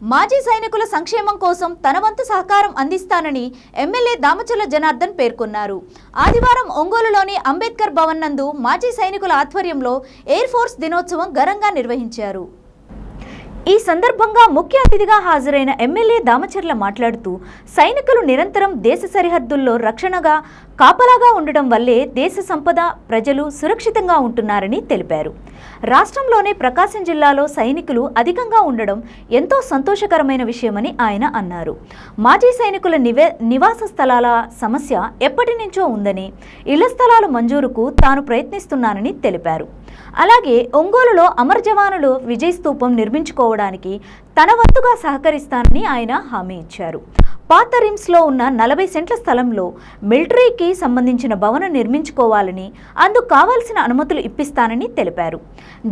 మాజీ సైనికుల సంక్షేమం కోసం తన వంతు సహకారం అందిస్తానని ఎమ్మెల్యే దామచల జనార్దన్ పేర్కొన్నారు. ఆదివారం ఒంగోలులోని అంబేద్కర్ భవన్ నందు మాజీ సైనికుల ఆధ్వర్యంలో ఎయిర్ ఫోర్స్ దినోత్సవం ఘనంగా నిర్వహించారు. ఈ సందర్భంగా ముఖ్య అతిథిగా హాజరైన ఎమ్మెల్యే దామచర్ల మాట్లాడుతూ సైనికులు నిరంతరం దేశ సరిహద్దుల్లో రక్షణగా కాపలాగా ఉండడం వల్లే దేశ సంపద ప్రజలు సురక్షితంగా ఉంటున్నారని తెలిపారు. రాష్ట్రంలోనే ప్రకాశం జిల్లాలో సైనికులు అధికంగా ఉండడం ఎంతో సంతోషకరమైన విషయమని ఆయన అన్నారు. మాజీ సైనికుల నివే నివాస స్థలాల సమస్య ఎప్పటి నుంచో ఉందని ఇళ్ళ స్థలాల మంజూరుకు తాను ప్రయత్నిస్తున్నానని తెలిపారు. అలాగే ఒంగోలులో అమర్ జవానులు విజయ్ స్తూపం నిర్మించుకోవడానికి తన వంతుగా సహకరిస్తానని ఆయన హామీ ఇచ్చారు. పాత రిమ్స్లో ఉన్న నలభై సెంట్ల స్థలంలో మిలిటరీకి సంబంధించిన భవనం నిర్మించుకోవాలని అందుకు కావాల్సిన అనుమతులు ఇప్పిస్తానని తెలిపారు.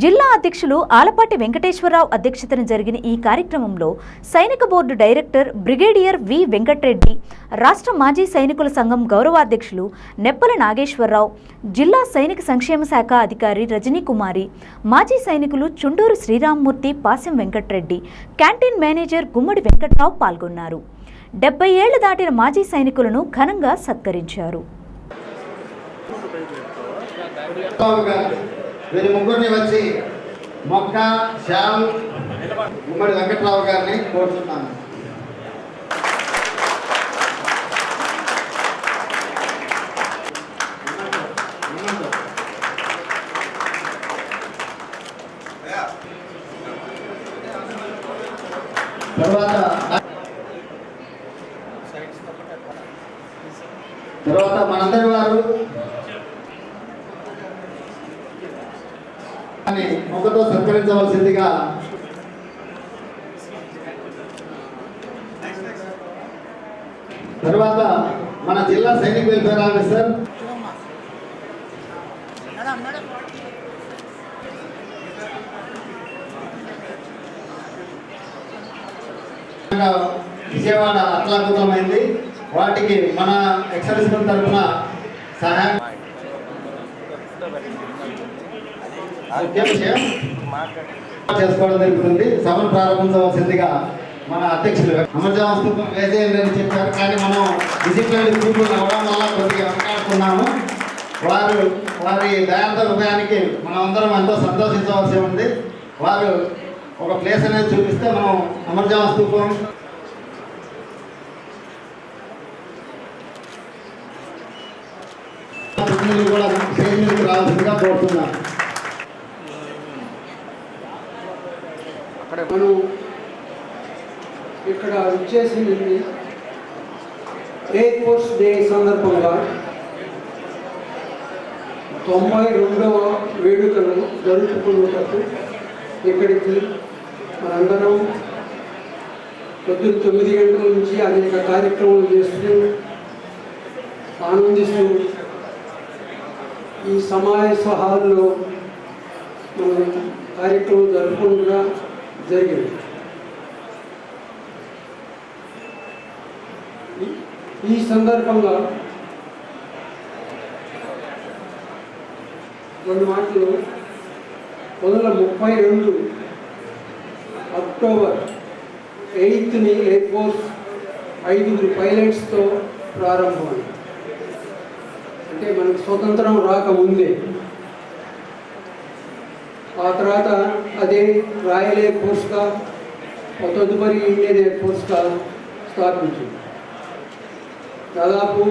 జిల్లా అధ్యక్షులు ఆలపాటి వెంకటేశ్వరరావు అధ్యక్షతన జరిగిన ఈ కార్యక్రమంలో సైనిక board director brigadier V Venkatreddy రాష్ట్ర మాజీ సైనికుల సంఘం గౌరవాధ్యక్షులు నెప్పల నాగేశ్వరరావు జిల్లా సైనిక సంక్షేమ శాఖ అధికారి రజనీ కుమారి మాజీ సైనికులు చుండూరు శ్రీరామ్మూర్తి పాసెం వెంకట్రెడ్డి క్యాంటీన్ మేనేజర్ గుమ్మడి వెంకట్రావు పాల్గొన్నారు. డెబ్బై ఏళ్ళు దాటిన మాజీ సైనికులను ఘనంగా సత్కరించారు. వీరి ముగ్గురిని వచ్చి మొక్క శ్యామ్ ఉమ్మడి వెంకట్రావు గారిని కోరుతున్నాను. తర్వాత తర్వాత మనందరి వారు అని ముఖతో సత్కరించవలసిందిగా తర్వాత మన జిల్లా సైనిక వెల్ఫేర్ ఆఫీసర్ విజయవాడ అట్లాకుతమైంది వాటికి మన ఎక్సర్విస్ తరఫున సహాయం. విషయం చేసుకోవడం జరుగుతుంది. సభను ప్రారంభించవలసిందిగా మన అధ్యక్షులు అమర్జామ స్థూపం వేసేయండి అని చెప్పారు. కానీ మనం డిసిప్లైన్ పీపుల్ అవ్వడం వల్ల కొద్దిగా వెనకాడుతున్నాము. వారు వారి దయాంత హృదయానికి మనం అందరం ఎంతో సంతోషించవలసి ఉంది. వారు ఒక ప్లేస్ అనేది చూపిస్తే మనం అమర్జామ స్థూపం రావాల్సిందిగా కోరుతున్నాను మనం ఇక్కడ వచ్చేసింది ఎయిర్ ఫోర్స్ డే సందర్భంగా తొంభై రెండవ వేడుకలను జరుపుకున్నటప్పుడు ఇక్కడికి మనందరం పొద్దున్న తొమ్మిది గంటల నుంచి అనేక కార్యక్రమాలు చేస్తూ ఆనందిస్తూ ఈ సమావేశ హాల్లో మనం కార్యక్రమం జరుపుకుంటుగా జరిగింది. ఈ- సందర్భంగా రెండు మాటలు. వందల ముప్పై రెండు అక్టోబర్ ఎయిత్ని ఎయిర్ ఫోర్స్ ఐదుగురు పైలట్స్తో ప్రారంభమైంది. అంటే మనకు స్వతంత్రం రాకముందే ఆ తర్వాత అదే రాయలే ఎయిర్ తదుపరి ఇండియన్ ఎయిర్ స్థాపించింది. దాదాపు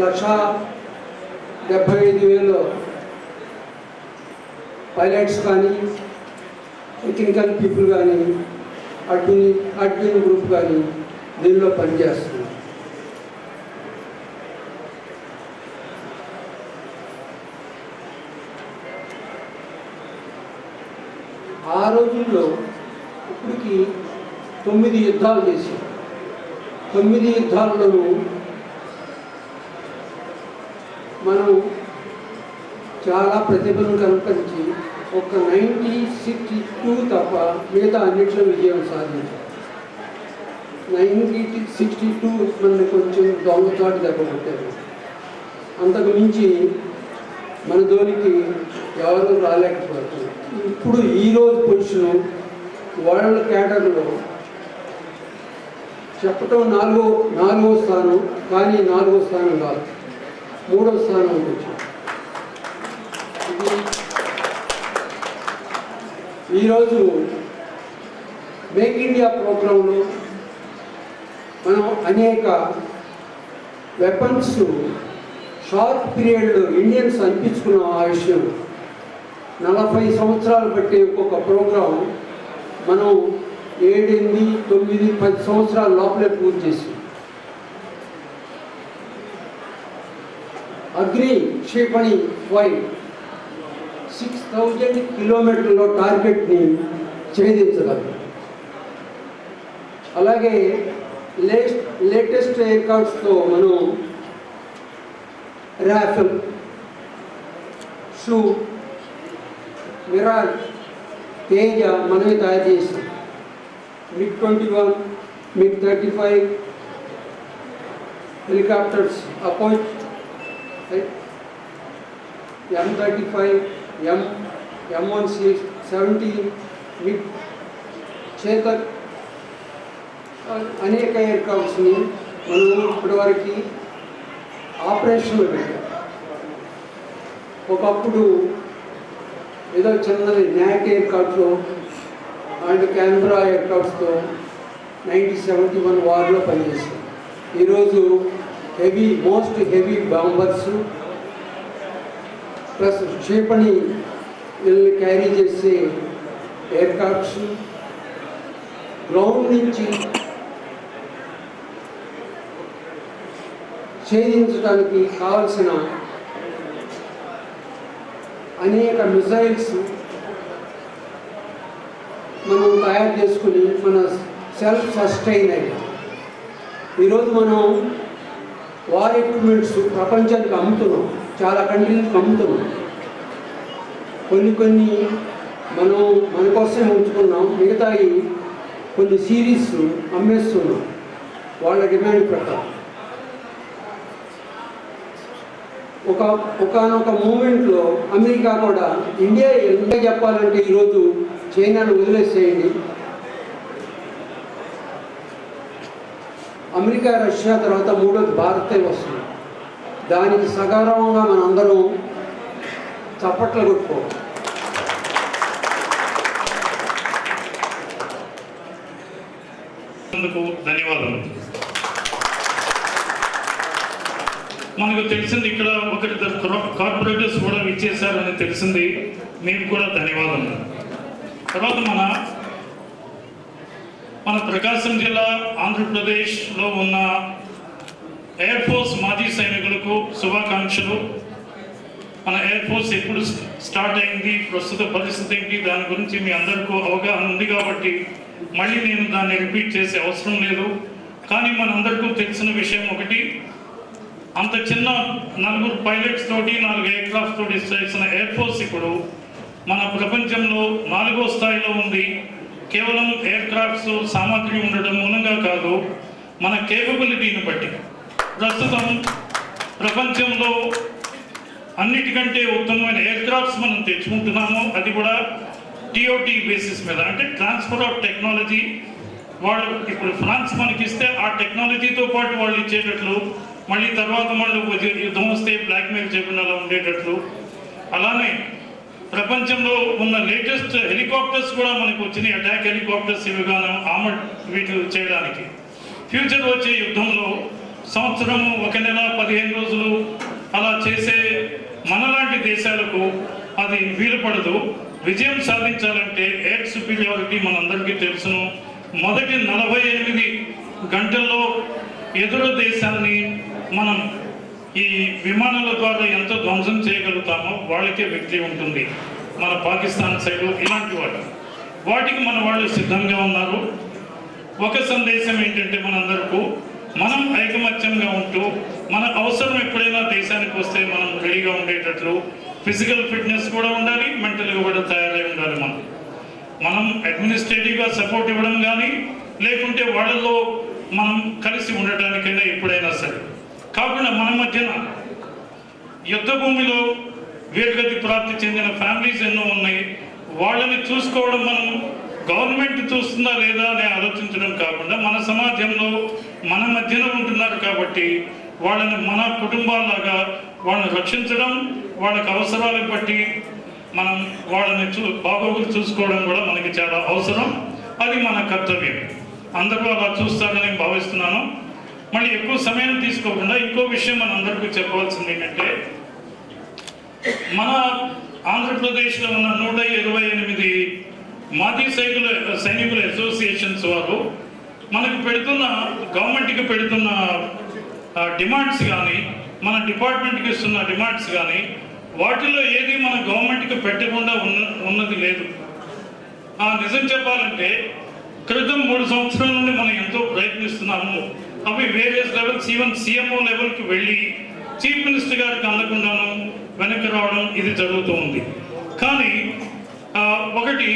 లక్ష డెబ్భై ఐదు వేలు పైలట్స్ కానీ టెక్నికల్ పీపుల్ కానీ అడ్మిన్ అడ్మిన్ గ్రూప్ కానీ దీనిలో పనిచేస్తారు ఆ రోజుల్లో ఇప్పటికి తొమ్మిది యుద్ధాలు చేశారు. తొమ్మిది యుద్ధాల్లోనూ మనం చాలా ప్రతిభను కనపరిచి ఒక నైంటీ సిక్స్టీ టూ తప్ప మిగతా అన్నింటిలో విజయం సాధించాం నైన్టీ సిక్స్టీ టూ మన కొంచెం దొంగచాటు దెబ్బ కొట్టారు. అంతకు మించి మన ధోనికి ఎవరు రాలేకపోతున్నారు. ఇప్పుడు ఈరోజు పొజిషన్ వరల్డ్ క్యాటర్లో చెప్పటం నాలుగో నాలుగో స్థానం కానీ నాలుగో స్థానం కాదు. మూడో స్థానం వచ్చాం ఇది ఈరోజు మేక్ ఇండియా ప్రోగ్రాంలో మనం అనేక వెపన్స్ షార్ట్ పీరియడ్లో ఇండియన్స్ అనిపించుకున్న ఆ విషయం. నలభై సంవత్సరాలు పెట్టే ఒక్కొక్క ప్రోగ్రాం మనం ఏడెనిమిది తొమ్మిది పది సంవత్సరాల లోపలే పూర్తి చేసి. అగ్ని క్షేపణి ఫైవ్ సిక్స్ థౌజండ్ కిలోమీటర్ల టార్గెట్ని ఛేదించగలరు అలాగే లేటెస్ట్ లేటెస్ట్ ఎయిర్క్రాఫ్ట్స్తో మనం రాఫెల్ షూ మిరాజ్ తేజ మనమే తయారు చేసాం. MiG twenty one MiG thirty five helicopters oppose M thirty five M M one six seventy MiG Chetak అనేక ఎయిర్క్రాఫ్ట్స్ని మనం ఇప్పటివరకు ఆపరేషన్లో పెట్టాం. ఒకప్పుడు ఏదో చిన్నది న్యాక్ ఎయిర్క్రాఫ్ట్తో అండ్ క్యాన్బ్రా ఎయిర్క్రాఫ్ట్స్తో నైన్టీన్ సెవెంటీ వన్ వార్లో పనిచేసాం ఈరోజు heavy most heavy bombers plus క్షేపణి వీళ్ళని క్యారీ చేసే ఎయిర్క్రాఫ్ట్స్ గ్రౌండ్ నుంచి ఛేదించడానికి కావలసిన అనేక మిసైల్స్ మనం తయారు చేసుకుని మన సెల్ఫ్ సస్టైన్ అయ్యాం ఈరోజు మనం వార్ ఎక్విప్మెంట్స్ ప్రపంచానికి అమ్ముతున్నాం. చాలా కంట్రీలకు అమ్ముతున్నాం. కొన్ని కొన్ని మనం మన కోసమే ఉంచుకున్నాం. మిగతాయి కొన్ని సిరీస్ అమ్మేస్తున్నాం. వాళ్ళ డిమాండ్ ప్రకారం. ఒక ఒకనొక మూమెంట్లో అమెరికా కూడా ఇండియా ఎంత చెప్పాలంటే ఈరోజు చైనాను వదిలేసేయండి. అమెరికా రష్యా తర్వాత మూడోది భారతే వస్తుంది. దానికి సగౌరవంగా మనందరం చప్పట్లు కొట్టుకో ధన్యవాదాలు మనకు తెలిసింది ఇక్కడ ఒకరిద్దరు కార్పొరేటర్స్ కూడా విచ్చేశారని తెలిసింది. మీకు కూడా ధన్యవాదాలు తర్వాత మన మన ప్రకాశం జిల్లా ఆంధ్రప్రదేశ్లో ఉన్న ఎయిర్ ఫోర్స్ మాజీ సైనికులకు శుభాకాంక్షలు. మన ఎయిర్ ఫోర్స్ ఎప్పుడు స్టార్ట్ అయింది ప్రస్తుత పరిస్థితి ఏంటి దాని గురించి మీ అందరికీ అవగాహన ఉంది కాబట్టి మళ్ళీ నేను దాన్ని రిపీట్ చేసే అవసరం లేదు. కానీ మనందరికీ తెలిసిన విషయం ఒకటి అంత చిన్న నలుగురు పైలట్స్ తోటి నాలుగు ఎయిర్క్రాఫ్ట్ తోటి చేసిన ఎయిర్ ఫోర్స్ ఇప్పుడు మన ప్రపంచంలో నాలుగో స్థాయిలో ఉంది. కేవలం ఎయిర్ క్రాఫ్ట్స్ సామాగ్రి ఉండడం మూలంగా కాదు మన కేపబిలిటీని బట్టి. ప్రస్తుతం ప్రపంచంలో అన్నిటికంటే ఉత్తమమైన ఎయిర్ క్రాఫ్ట్స్ మనం తెచ్చుకుంటున్నాము. అది కూడా టీఓటీ బేసిస్ మీద. అంటే ట్రాన్స్ఫర్ ఆఫ్ టెక్నాలజీ వాళ్ళు ఇప్పుడు ఫ్రాన్స్ మనకి ఇస్తే ఆ టెక్నాలజీతో పాటు వాళ్ళు ఇచ్చేటట్లు మళ్ళీ తర్వాత మళ్ళీ యుద్ధం వస్తే బ్లాక్మెయిల్ చేయకుండా అలా ఉండేటట్లు. అలానే ప్రపంచంలో ఉన్న లేటెస్ట్ హెలికాప్టర్స్ కూడా మనకు వచ్చినాయి. అటాక్ హెలికాప్టర్స్ ఇవిగాను ఆమడ్ వీటి చేయడానికి. ఫ్యూచర్ వచ్చే యుద్ధంలో సంవత్సరము ఒక నెల పదిహేను రోజులు అలా చేసే మనలాంటి దేశాలకు అది వీలుపడదు విజయం సాధించాలంటే ఎయిర్ సుపీరియారిటీ మనందరికీ తెలుసును. మొదటి నలభై ఎనిమిది గంటల్లో ఎదురు దేశాన్ని మనం ఈ విమానాల ద్వారా ఎంత ధ్వంసం చేయగలుగుతామో వాళ్ళకే వ్యక్తి ఉంటుంది. మన పాకిస్తాన్ సైడ్ ఇలాంటి వాటి వాటికి మన వాళ్ళు సిద్ధంగా ఉన్నారు. ఒక సందేశం ఏంటంటే మనందరకు మనం ఐకమత్యంగా ఉంటూ మన అవసరం ఎప్పుడైనా దేశానికి వస్తే మనం రెడీగా ఉండేటట్లు ఫిజికల్ ఫిట్నెస్ కూడా ఉండాలి మెంటల్గా కూడా తయారై ఉండాలి మనం. మనం అడ్మినిస్ట్రేటివ్గా సపోర్ట్ ఇవ్వడం కానీ లేకుంటే వాళ్ళలో మనం కలిసి ఉండటానికి కాకుండా మన మధ్యన యుద్ధ భూమిలో వీరగతి ప్రాప్తి చెందిన ఫ్యామిలీస్ ఎన్నో ఉన్నాయి. వాళ్ళని చూసుకోవడం మనం గవర్నమెంట్ చూస్తుందా లేదా అని ఆలోచించడం కాకుండా మన సమాజంలో మన మధ్యన ఉంటున్నారు కాబట్టి వాళ్ళని మన కుటుంబాల్లాగా వాళ్ళని రక్షించడం వాళ్ళకి అవసరాలను బట్టి మనం వాళ్ళని చూ బాగోగులు చూసుకోవడం కూడా మనకి చాలా అవసరం. అది మన కర్తవ్యం. అందరూ అలా చూస్తారని భావిస్తున్నాను. మళ్ళీ ఎక్కువ సమయం తీసుకోకుండా ఇంకో విషయం మన అందరికీ చెప్పవలసింది ఏంటంటే మన ఆంధ్రప్రదేశ్లో ఉన్న నూట ఇరవై ఎనిమిది మాజీ సైనికుల సైనికుల అసోసియేషన్స్ వారు మనకు పెడుతున్న గవర్నమెంట్కి పెడుతున్న డిమాండ్స్ కానీ మన డిపార్ట్మెంట్కి ఇస్తున్న డిమాండ్స్ కానీ వాటిలో ఏది మన గవర్నమెంట్కి పెట్టకుండా ఉన్న ఉన్నది లేదు. ఆ నిజం చెప్పాలంటే క్రితం మూడు సంవత్సరాల నుండి మనం ఎంతో ప్రయత్నిస్తున్నాము. అవి వేరియస్ లెవెల్స్ ఈవెన్ సీఎంఓ లెవెల్కి వెళ్ళి చీఫ్ మినిస్టర్ గారికి అందకుండాను వెనక్కి రావడం ఇది జరుగుతూ ఉంది. కానీ ఒకటి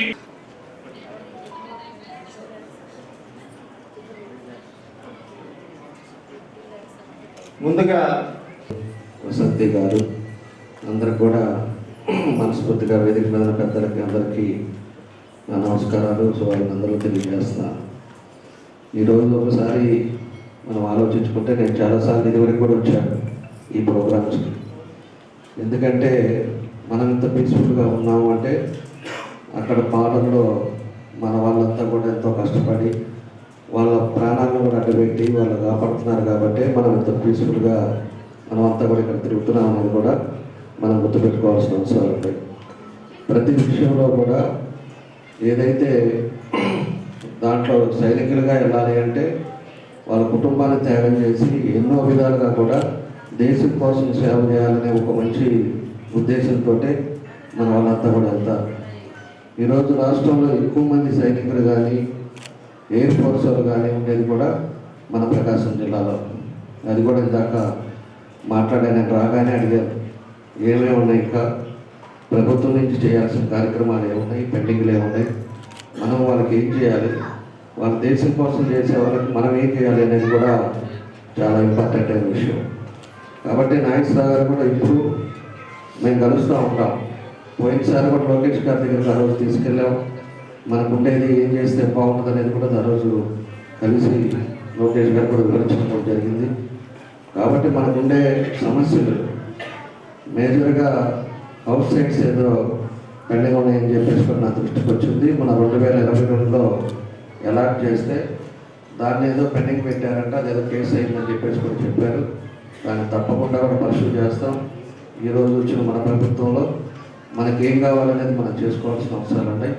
ముందుగా వసంతి గారు అందరు కూడా మనస్ఫూర్తిగా వేదిక మీద పెద్దలకి అందరికీ నా నమస్కారాలు. సో అందరూ తెలియజేస్తున్నాను ఈరోజు ఒకసారి మనం ఆలోచించుకుంటే నేను చాలాసార్లు ఇదివరకు కూడా వచ్చాను ఈ ప్రోగ్రామ్స్కి ఎందుకంటే మనం ఇంత పీస్ఫుల్గా ఉన్నాము అంటే అక్కడ పాటల్లో మన వాళ్ళంతా కూడా ఎంతో కష్టపడి వాళ్ళ ప్రాణాలను కూడా అడ్డుపెట్టి వాళ్ళు కాపాడుతున్నారు కాబట్టి మనం ఇంత పీస్ఫుల్గా మనం అంతా కూడా ఇక్కడ తిరుగుతున్నాం అనేది కూడా మనం గుర్తుపెట్టుకోవాల్సిన అవసరం ఉంది. ప్రతి విషయంలో కూడా ఏదైతే దాంట్లో సైనికులుగా వెళ్ళాలి అంటే వాళ్ళ కుటుంబాన్ని త్యాగం చేసి ఎన్నో విధాలుగా కూడా దేశం కోసం సేవ చేయాలనే ఒక మంచి ఉద్దేశంతో మన వాళ్ళంతా కూడా వెళ్తారు ఈరోజు రాష్ట్రంలో ఎక్కువ మంది సైనికులు కానీ ఎయిర్ ఫోర్స్ కానీ ఉండేది కూడా మన ప్రకాశం జిల్లాలో. అది కూడా ఇందాక మాట్లాడాను రాగానే అడిగారు ఏమేమి ఉన్నాయి ఇంకా? ప్రభుత్వం నుంచి చేయాల్సిన కార్యక్రమాలు ఏమున్నాయి? పెండింగ్లు ఏమున్నాయి? మనం వాళ్ళకి ఏం చేయాలి? వాళ్ళ దేశం కోసం చేసే వాళ్ళకి మనం ఏం చేయాలి అనేది కూడా చాలా ఇంపార్టెంట్ అయిన విషయం. కాబట్టి నాగేశ్వరరావు గారు కూడా ఇప్పుడు మేము కలుస్తూ ఉంటాం. పోయినసారి కూడా లోకేష్ గారి దగ్గరికి ఆ రోజు తీసుకెళ్ళాం. మనకు ఉండేది ఏం చేస్తే బాగుంటుంది అనేది కూడా ఆ రోజు కలిసి లోకేష్ గారు కూడా వివరించడం జరిగింది. కాబట్టి మనకు ఉండే సమస్యలు మేజర్గా హౌస్ సైడ్స్ ఏదో పెండింగ్ ఉన్నాయని చెప్పేసి కూడా నా దృష్టికి వచ్చింది మన రెండు వేల ఇరవై రెండులో అలాట్ చేస్తే దాన్ని ఏదో పెండింగ్ పెట్టారంట అదేదో కేసు అయిందని చెప్పేసి కూడా చెప్పారు. దాన్ని తప్పకుండా కూడా పరిశీలి చేస్తాం. ఈరోజు వచ్చిన మన ప్రభుత్వంలో మనకి ఏం కావాలనేది మనం చేసుకోవాల్సిన అవసరాలు ఉన్నాయి.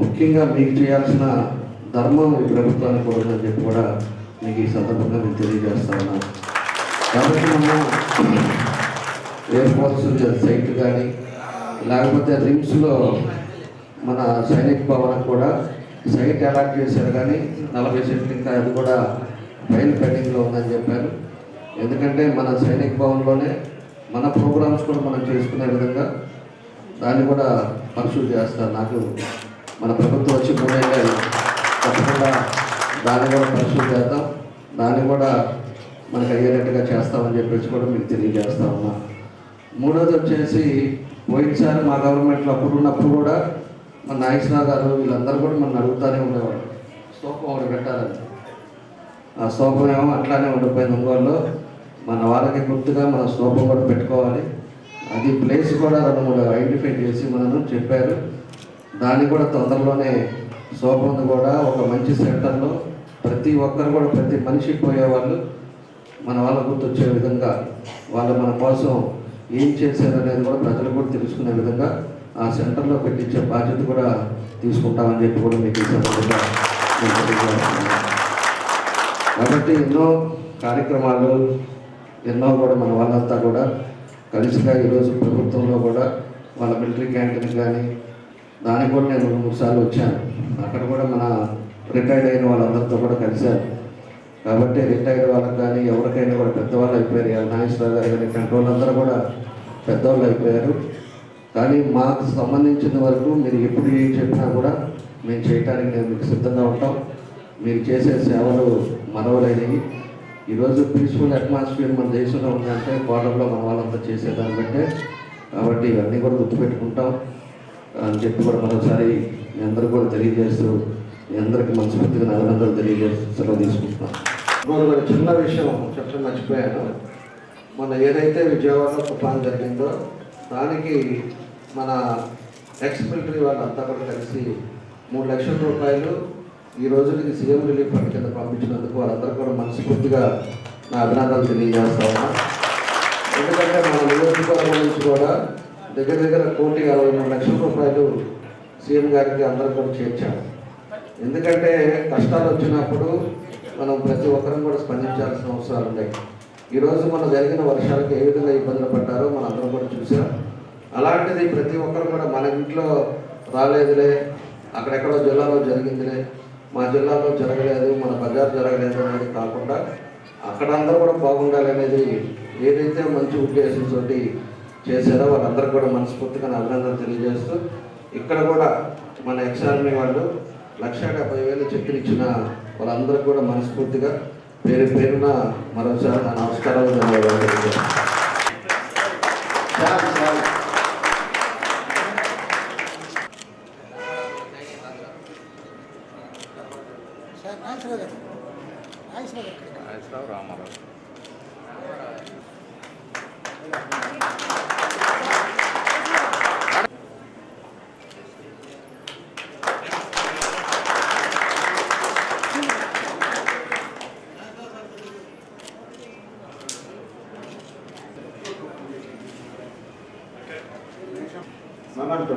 ముఖ్యంగా మీకు చేయాల్సిన ధర్మం ఈ ప్రభుత్వానికి కూడా ఉందని చెప్పి కూడా మీకు ఈ సందర్భంగా నేను తెలియజేస్తా ఉన్నాను కాబట్టి మనం ఎయిర్ ఫోర్స్ సైట్ కానీ లేకపోతే రిమ్స్లో మన సైనిక భవనం కూడా సైట్ అలాట్ చేశారు కానీ నలభై సెంట్లు ఇంకా అది కూడా ఫైన్ పెండింగ్లో ఉందని చెప్పారు. ఎందుకంటే మన సైనిక్ భవన్లోనే మన ప్రోగ్రామ్స్ కూడా మనం చేసుకునే విధంగా దాన్ని కూడా పరిశుభ్ర చేస్తారు. నాకు మన ప్రభుత్వం వచ్చి మూడేళ్ళే తప్పకుండా దాన్ని కూడా పరిశుభ్ర చేద్దాం. దాన్ని కూడా మనకు అయ్యేటట్టుగా చేస్తామని చెప్పేసి కూడా మీకు తెలియజేస్తా ఉన్నా. మూడోది వచ్చేసి పోయినసారి మా గవర్నమెంట్లో అప్పుడు ఉన్నప్పుడు కూడా మన నాగేశ్వరరావు గారు వీళ్ళందరూ కూడా మనం అడుగుతూనే ఉండేవాళ్ళు. స్తూపం ఒకటి పెట్టాలని ఆ స్తూపం ఏమో అట్లానే ఉండిపోయింది ఒంగోలు మన వాళ్ళకి గుర్తుగా మన స్తూపం కూడా పెట్టుకోవాలి. అది ప్లేస్ కూడా రెండు మూడు ఐడెంటిఫై చేసి మనను చెప్పారు. దాన్ని కూడా తొందరలోనే స్తూపం కూడా ఒక మంచి సెంటర్లో ప్రతి ఒక్కరు కూడా ప్రతి మనిషి పోయేవాళ్ళు మన వాళ్ళ గుర్తొచ్చే విధంగా వాళ్ళు మన కోసం ఏం చేశారనేది కూడా ప్రజలు కూడా తెలుసుకునే విధంగా ఆ సెంటర్లో పెట్టించే బాధ్యత కూడా తీసుకుంటామని చెప్పి కూడా మీకు సందర్భంగా కాబట్టి ఎన్నో కార్యక్రమాలు ఎన్నో కూడా మన వాళ్ళంతా కూడా కలిసిగా ఈరోజు ప్రభుత్వంలో కూడా వాళ్ళ మిలిటరీ క్యాంటీన్ కానీ దానికి కూడా నేను రెండు మూడు సార్లు వచ్చాను. అక్కడ కూడా మన రిటైర్డ్ అయిన వాళ్ళందరితో కూడా కలిశాను. కాబట్టి రిటైర్డ్ వాళ్ళకి కానీ ఎవరికైనా కూడా పెద్దవాళ్ళు అయిపోయారు. ఇలా నాగేశ్వరరావు గారు కానీ కంట్రోల్ అందరూ కూడా పెద్దవాళ్ళు అయిపోయారు. కానీ మాకు సంబంధించిన వరకు మీరు ఎప్పుడు ఏం చెప్పినా కూడా మేము చేయటానికి నేను మీకు సిద్ధంగా ఉంటాం. మీరు చేసే సేవలు మనవలైనవి. ఈరోజు పీస్ఫుల్ అట్మాస్ఫియర్ మన దేశంలో ఉందంటే బార్డర్లో మన వాళ్ళంతా చేసేదాన్ని బట్టే కాబట్టి ఇవన్నీ కూడా గుర్తుపెట్టుకుంటాం. అని చెప్పి కూడా మరోసారి మీ అందరూ కూడా తెలియజేస్తూ మీ అందరికీ మనస్ఫూర్తిగా అభినందనలు తెలియజేస్తూ సెలవు తీసుకుంటున్నాం. ఇంకోటి చిన్న విషయం చెప్పడం మర్చిపోయాను. మన ఏదైతే విజయవాడలో ప్లాన్ జరిగిందో దానికి మన ఎక్స్ మిలిటరీ వాళ్ళంతా కూడా కలిసి మూడు లక్షల రూపాయలు ఈ రోజుకి సీఎం రిలీఫ్ ఫండ్ కింద పంపించినందుకు వాళ్ళందరూ కూడా మనస్ఫూర్తిగా నా అభినందనలు తెలియజేస్తా ఉన్నా. ఎందుకంటే మన నియోజకవర్గం నుంచి కూడా దగ్గర దగ్గర కోటి అరవై మూడు లక్షల రూపాయలు సీఎం గారికి అందరూ కూడా చేర్చాము ఎందుకంటే కష్టాలు వచ్చినప్పుడు మనం ప్రతి ఒక్కరం కూడా స్పందించాల్సిన అవసరాలు ఉన్నాయి. ఈరోజు మన జరిగిన వర్షాలకు ఏ విధంగా ఇబ్బందులు పడ్డారో మనం అందరం కూడా చూసాం అలాంటిది ప్రతి ఒక్కరు కూడా మన ఇంట్లో రాలేదులే అక్కడెక్కడో జిల్లాలో జరిగిందిలే. మా జిల్లాలో జరగలేదు మన బజార్ జరగలేదు అనేది కాకుండా అక్కడ అందరూ కూడా బాగుండాలి అనేది ఏదైతే మంచి ఉద్దేశంతో చేశారో వాళ్ళందరూ కూడా మనస్ఫూర్తిగా అభినందన అభినందనలు తెలియజేస్తూ ఇక్కడ కూడా మన ఎక్సార్మీ వాళ్ళు లక్ష డెబ్బై వేలు చెక్కులు ఇచ్చిన వాళ్ళందరూ కూడా మనస్ఫూర్తిగా పేరు పేరున మరోసారి నా నమస్కారాలు ధన్యవాదాలు తెలియజేస్తున్నాను. చాలు, చాలు. మొమెంటో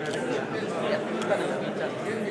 チャンピオンで。